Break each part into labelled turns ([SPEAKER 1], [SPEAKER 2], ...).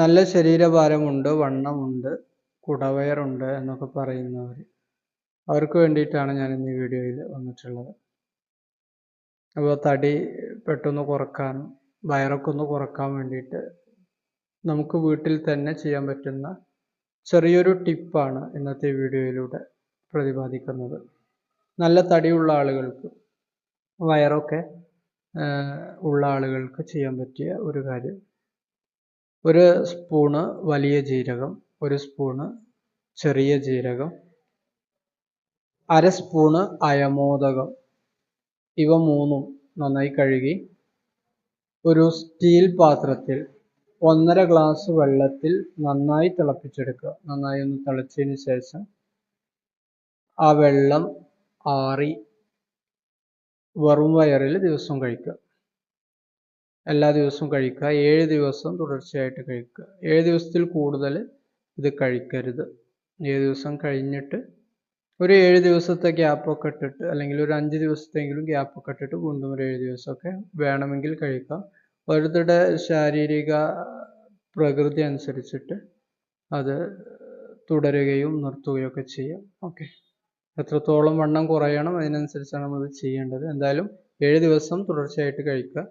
[SPEAKER 1] നല്ല ശരീരഭാരമുണ്ട് വണ്ണമുണ്ട് കുടവയറുണ്ട് എന്നൊക്കെ പറയുന്നവർ അവർക്ക് വേണ്ടിയിട്ടാണ് ഞാൻ ഇന്ന് ഈ വീഡിയോയിൽ വന്നിട്ടുള്ളത്. അപ്പോൾ തടി പെട്ടെന്ന് കുറക്കാനും വയറൊക്കെ ഒന്ന് കുറയ്ക്കാൻ വേണ്ടിയിട്ട് നമുക്ക് വീട്ടിൽ തന്നെ ചെയ്യാൻ പറ്റുന്ന ചെറിയൊരു ടിപ്പാണ് ഇന്നത്തെ വീഡിയോയിലൂടെ പ്രതിപാദിക്കുന്നത്. നല്ല തടിയുള്ള ആളുകൾക്ക് വയറൊക്കെ ഉള്ള ആളുകൾക്ക് ചെയ്യാൻ പറ്റിയ ഒരു കാര്യം. ഒരു സ്പൂണ് വലിയ ജീരകം ഒരു സ്പൂണ് ചെറിയ ജീരകം അര സ്പൂണ് അയമോദകം. ഇവ മൂന്നും നന്നായി കഴുകി ഒരു സ്റ്റീൽ പാത്രത്തിൽ ഒന്നര ഗ്ലാസ് വെള്ളത്തിൽ നന്നായി തിളപ്പിച്ചെടുക്കുക. നന്നായി ഒന്ന് തിളച്ചതിന് ശേഷം ആ വെള്ളം ആറി വെറും വയറിൽ ദിവസവും കഴിക്കുക. എല്ലാ ദിവസവും കഴിക്കുക. ഏഴ് ദിവസം തുടർച്ചയായിട്ട് കഴിക്കുക. ഏഴ് ദിവസത്തിൽ കൂടുതൽ ഇത് കഴിക്കരുത്. ഏഴ് ദിവസം കഴിഞ്ഞിട്ട് ഒരു ഏഴ് ദിവസത്തെ ഗ്യാപ്പൊക്കെ ഇട്ടിട്ട് അല്ലെങ്കിൽ ഒരു അഞ്ച് ദിവസത്തെങ്കിലും ഗ്യാപ്പൊക്കെ ഇട്ടിട്ട് വീണ്ടും ഒരു ഏഴ് ദിവസമൊക്കെ വേണമെങ്കിൽ കഴിക്കാം. ഓരോരുത്തരുടെ ശാരീരിക പ്രകൃതി അനുസരിച്ചിട്ട് അത് തുടരുകയും നിർത്തുകയും ഒക്കെ ചെയ്യാം. ഓക്കെ. എത്രത്തോളം വണ്ണം കുറയണം അതിനനുസരിച്ചാണ് നമ്മൾ ചെയ്യേണ്ടത്. എന്തായാലും ഏഴ് ദിവസം തുടർച്ചയായിട്ട് കഴിക്കുക.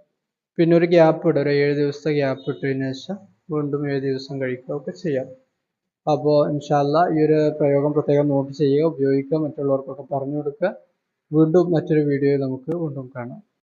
[SPEAKER 1] പിന്നെ ഒരു ഗ്യാപ്പ് ഇടുക ഒരു ഏഴ് ദിവസത്തെ ഗ്യാപ്പ് ഇട്ടതിന് ശേഷം വീണ്ടും ഏഴ് ദിവസം കഴിക്കുക ഒക്കെ ചെയ്യാം. അപ്പോൾ ഇൻഷാല്ല ഈ ഒരു പ്രയോഗം പ്രത്യേകം നോട്ട് ചെയ്യുക ഉപയോഗിക്കുക മറ്റുള്ളവർക്കൊക്കെ പറഞ്ഞു കൊടുക്കുക. വീണ്ടും മറ്റൊരു വീഡിയോയിൽ നമുക്ക് വീണ്ടും കാണാം.